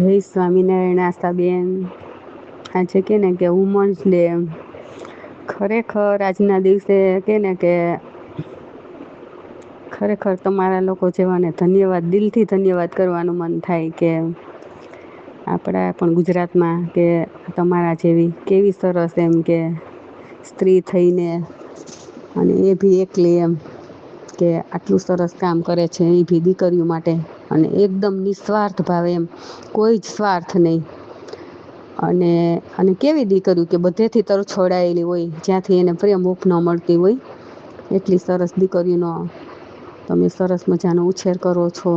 જય સ્વામિનારાયણ આશાબેન. આજે કે ને કે વુમન્સ ડે ખરેખર આજના દિવસે કે ને કે ખરેખર તમારા લોકો જેવાને ધન્યવાદ, દિલથી ધન્યવાદ કરવાનું મન થાય કે આપણા પણ ગુજરાતમાં કે તમારા જેવી કેવી સરસ એમ કે સ્ત્રી થઈને અને એ બી એકલી એમ કે આટલું સરસ કામ કરે છે, એ બી દીકરીઓ માટે. અને એકદમ નિસ્વાર્થ ભાવે એમ. કોઈ જ સ્વાર્થ નહીં. અને અને કેવી દીકરીઓ કે બધેથી તર છોડાયેલી હોય, જ્યાંથી એને પ્રેમ ઉપ ન મળતી હોય, એટલી સરસ દીકરીનો તમે સરસ મજાનો ઉછેર કરો છો.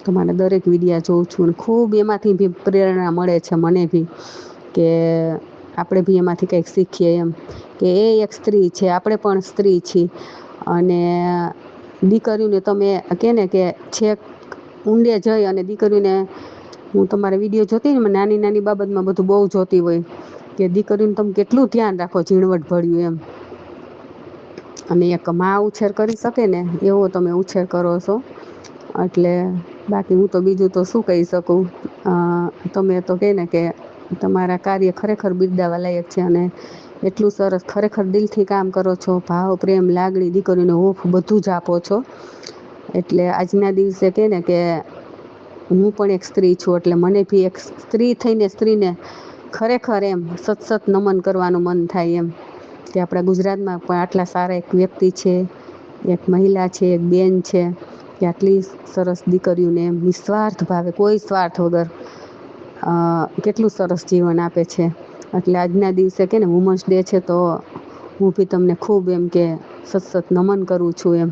તમારા દરેક વિડિયા જોઉં છું અને ખૂબ એમાંથી બી પ્રેરણા મળે છે મને બી કે આપણે બી એમાંથી કંઈક શીખીએ એમ. કે એ એક સ્ત્રી છે, આપણે પણ સ્ત્રી છીએ. અને દીકરીઓને તમે કે ને કે છેક ઊંડે જઈ અને દીકરીને હું તમારા વીડિયો જોતી ને નાની નાની બાબતમાં બધું બહુ જોતી હોય કે દીકરીનું તમે કેટલું ધ્યાન રાખો ઝીણવટ ભર્યું એમ. અને એક મા ઉછેર કરી શકે ને એવો તમે ઉછેર કરો છો. એટલે બાકી હું તો બીજું તો શું કહી શકું? તમે તો કહે ને કે તમારા કાર્ય ખરેખર બિરદાવા લાયક છે અને એટલું સરસ ખરેખર દિલથી કામ કરો છો. ભાવ, પ્રેમ, લાગણી, દીકરીને હોફ બધું જ આપો છો. એટલે આજના દિવસે કહે ને કે હું પણ એક સ્ત્રી છું, એટલે મને બી એક સ્ત્રી થઈને સ્ત્રીને ખરેખર એમ સત સત નમન કરવાનું મન થાય એમ. કે આપણા ગુજરાતમાં પણ આટલા સારા એક વ્યક્તિ છે, એક મહિલા છે, એક બેન છે, કે આટલી સરસ દીકરીઓને એમ નિસ્વાર્થ ભાવે, કોઈ સ્વાર્થ વગર કેટલું સરસ જીવન આપે છે. એટલે આજના દિવસે કે ને વુમન્સ ડે છે તો હું બી તમને ખૂબ એમ કે સત સત નમન કરું છું એમ.